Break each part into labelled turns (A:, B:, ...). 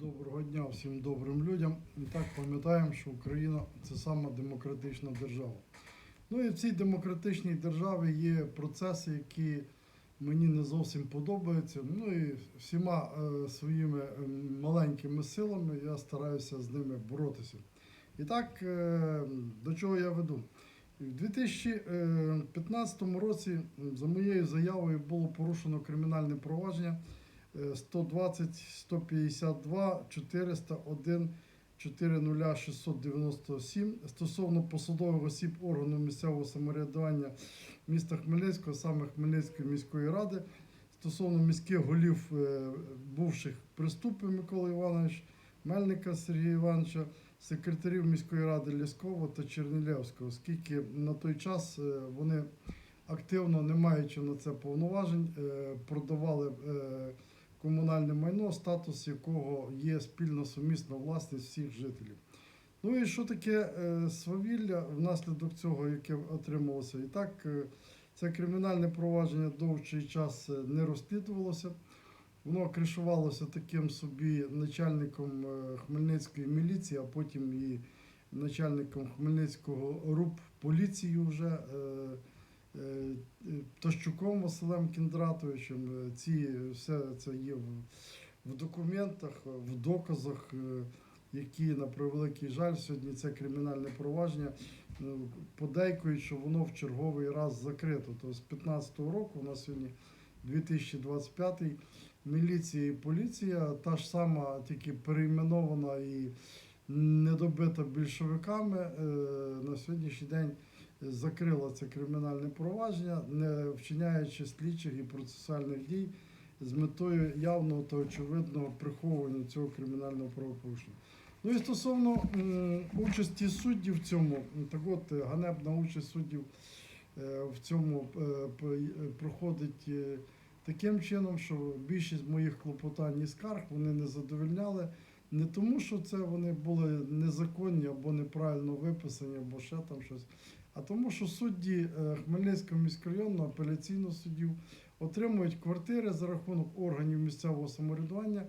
A: Доброго дня всім добрим людям. І так пам'ятаємо, що Україна це сама демократична держава. Ну і в цій демократичній державі є процеси, які мені не зовсім подобаються. Ну і всіма е, своїми е, маленькими силами я стараюся з ними боротися. І так, е, до чого я веду? У 2015 році за моєю заявою було порушено кримінальне провадження е, 120 152 401 40697 стосовно посадових осіб органу місцевого самоврядування міста Хмельницького, саме Хмельницької міської ради, стосовно міських голів е, бувших приступів Миколи Іванович, Мельника Сергія Івановича, секретарів міської ради Ляскова та Чернілевського, оскільки на той час е, вони активно, не маючи на це повноважень, е, продавали комунальне майно, статус якого є спільно сумісна власність всіх жителів. Ну і що таке е, свавілля внаслідок цього, яке отрималося? І так, е, це кримінальне провадження довгий час е, не розслідувалося. Воно кришувалося таким собі начальником Хмельницької міліції, а потім і начальником Хмельницького РУП поліції вже Тощуком Василем Кіндратовичем. Е, Ці все це є в, в документах, в доказах, е, які на превеликий жаль сьогодні це кримінальне провадження ну, подейкують, що воно в черговий раз закрито. Тобто з 2015 року у нас сьогодні 2025 міліція і поліція та ж сама, тільки перейменована і недобита більшовиками, е, на сьогоднішній день закрила це кримінальне провадження, не вчиняючи слідчих і процесуальних дій з метою явного та очевидного приховування цього кримінального правопорушення. Ну і стосовно участі суддів в цьому, так от ганебна участь суддів е, в цьому е, е, проходить таким чином, що більшість моїх клопотань і скарг вони не задовольняли. Не тому, що це вони були незаконні або неправильно виписані, або ще там щось, а тому, що судді е, Хмельницького міськрайонного апеляційного суддів отримують квартири за рахунок органів місцевого самоврядування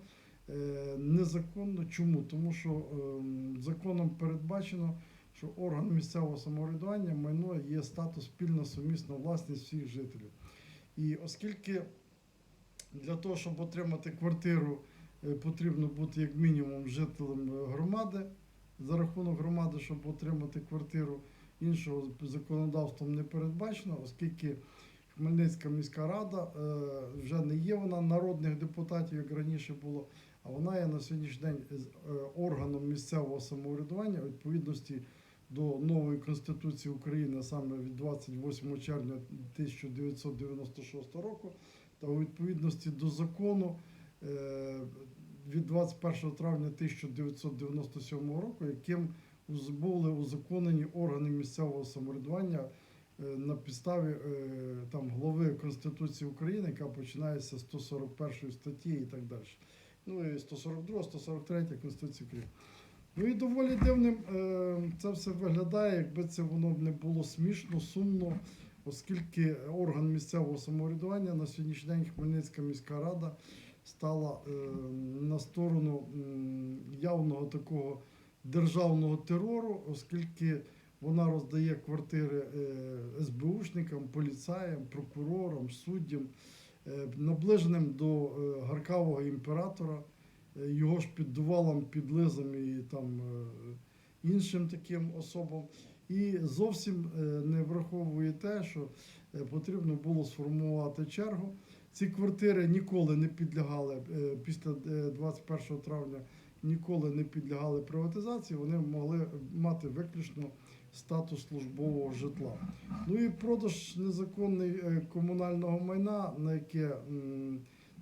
A: е, незаконно. Чому? Тому що ем, законом передбачено, що орган місцевого самоврядування майно є статус спільна сумісна власність всіх жителів. І оскільки для того, щоб отримати квартиру, е, потрібно бути як мінімум жителем громади за рахунок громади, щоб отримати квартиру. Іншого законодавством не передбачено, оскільки Хмельницька міська рада е, вже не є вона народних депутатів, як раніше було, а вона є на сьогоднішній день е, органом місцевого самоврядування відповідності до нової Конституції України саме від 28 червня 1996 року та у відповідності до закону е, від 21 травня 1997 року, яким були узаконені органи місцевого самоврядування е, на підставі е, там глави Конституції України, яка починається з 141 статті і так далі. Ну і 142, 143 Конституції України. Ну і доволі дивним е, це все виглядає, якби це воно не було смішно, сумно, оскільки орган місцевого самоврядування на сьогоднішній день Хмельницька міська рада стала на сторону явного такого державного терору, оскільки вона роздає квартири е, СБУшникам, поліцаям, прокурорам, суддям, е, наближеним до е, гаркавого імператора, його ж піддувалам, підлизам і там іншим таким особам. І зовсім не враховує те, що потрібно було сформувати чергу. Ці квартири ніколи не підлягали після е, 21 травня, ніколи не підлягали приватизації. Вони могли мати виключно статус службового житла. Ну і продаж незаконний е, комунального майна, на яке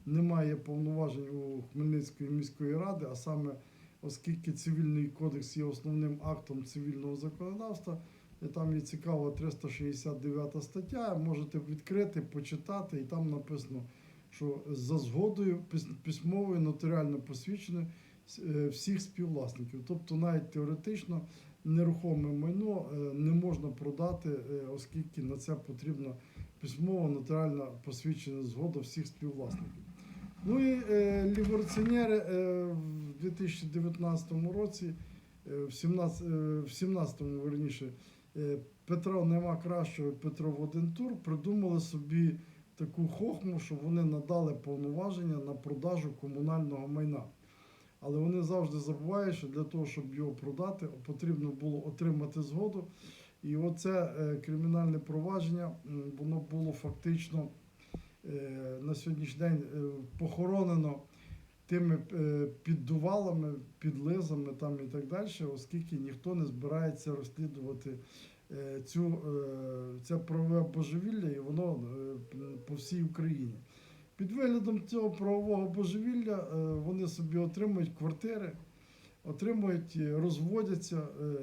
A: немає повноважень у Хмельницької міської ради, а саме оскільки цивільний кодекс є основним актом цивільного законодавства. і Там є цікава 369 стаття. Можете відкрити, почитати, і там написано, що за згодою письмовою нотаріально посвідченою е, всіх співвласників. Тобто навіть теоретично нерухоме майно е, не можна продати, е, оскільки на це потрібна письмово нотаріально посвідчена згода всіх співвласників. Ну і е, ліворціонери е, в- в 2019 році, е, в 17, е, в 17-му, верніше, е, Петра нема кращого, Петро в один тур, придумали собі таку хохму, що вони надали повноваження на продажу комунального майна. Але вони завжди забувають, що для того, щоб його продати, потрібно було отримати згоду. І оце е, кримінальне провадження, воно було фактично е, на сьогоднішній день е, похоронено тими піддувалами, підлизами там і так далі, оскільки ніхто не збирається розслідувати цю, це правове божевілля, і воно по всій Україні. Під виглядом цього правового божевілля е, вони собі отримують квартири, отримують, е, розводяться, е,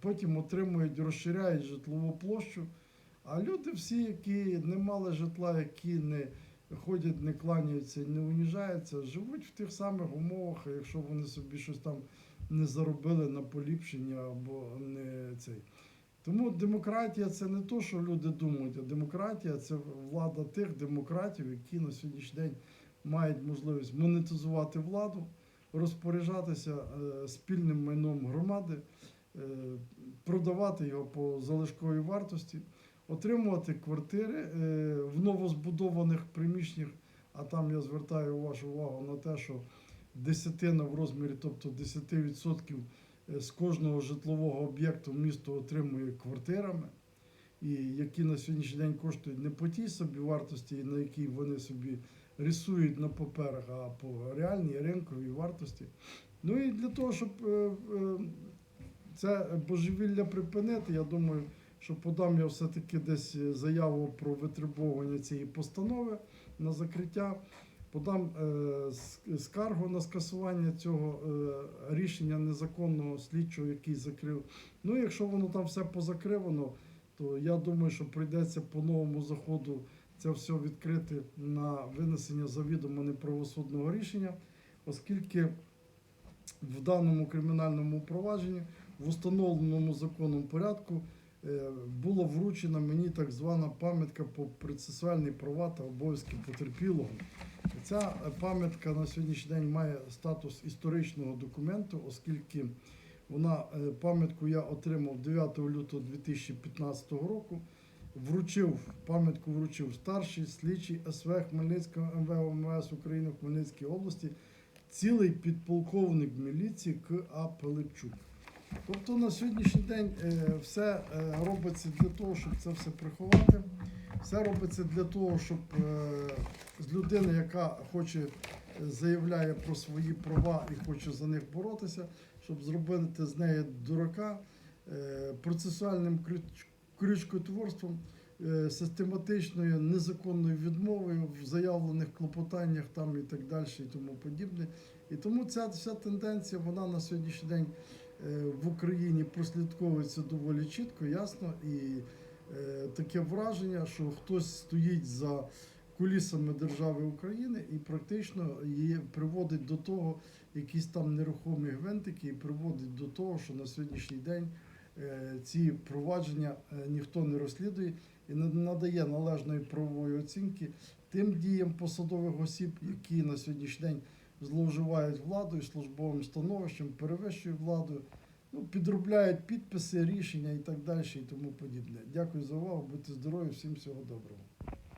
A: потім отримують, розширяють житлову площу. А люди всі, які не мали житла, які не ходять, не кланяються, не уніжаються, живуть в тих самих умовах, якщо вони собі щось там не заробили на поліпшення або не цей. Тому демократія це не то, що люди думають, а демократія це влада тих демократів, які на сьогоднішній день мають можливість монетизувати владу, розпоряджатися е, спільним майном громади, е, продавати його по залишковій вартості, отримувати квартири е, в новозбудованих приміщеннях. А там я звертаю вашу увагу на те, що десятина в розмірі, тобто 10% е, з кожного житлового об'єкту місто отримує квартирами, і які на сьогоднішній день коштують не по тій собі вартості, на якій вони собі рисують на паперах, а по реальній ринковій вартості. Ну і для того, щоб е, е, це божевілля припинити, я думаю, що подам я все-таки десь заяву про витребовування цієї постанови на закриття. Подам е, скаргу на скасування цього е, рішення незаконного слідчого, який закрив. Ну, якщо воно там все позакривано, то я думаю, що прийдеться по новому заходу це все відкрити на винесення завідомо неправосудного рішення, оскільки в даному кримінальному провадженні в установленому законом порядку е, була вручена мені так звана пам'ятка по процесуальні права та обов'язки потерпілого. Ця пам'ятка на сьогоднішній день має статус історичного документу, оскільки вона е, пам'ятку я отримав 9 лютого 2015 року. Вручив пам'ятку вручив старший слідчий СВ Хмельницького МВ МВС України в Хмельницькій області, цілий підполковник міліції К.А. Пилипчук. Тобто на сьогоднішній день е, все е, робиться для того, щоб це все приховати. Все робиться для того, щоб е, з людини, яка хоче, заявляє про свої права і хоче за них боротися, щоб зробити з неї дурака процесуальним крючкотворством, систематичною незаконною відмовою в заявлених клопотаннях там і так далі, і тому подібне. І тому ця вся тенденція вона на сьогоднішній день в Україні прослідковується доволі чітко, ясно. І е, таке враження, що хтось стоїть за кулісами держави України і практично її приводить до того, якісь там нерухомі гвинтики, і приводить до того, що на сьогоднішній день е, ці провадження е, ніхто не розслідує і не надає належної правової оцінки тим діям посадових осіб, які на сьогоднішній день зловживають владою, службовим становищем, перевищують владу, ну, підробляють підписи, рішення і так далі, і тому подібне. Дякую за увагу, будьте здорові, всім всього доброго.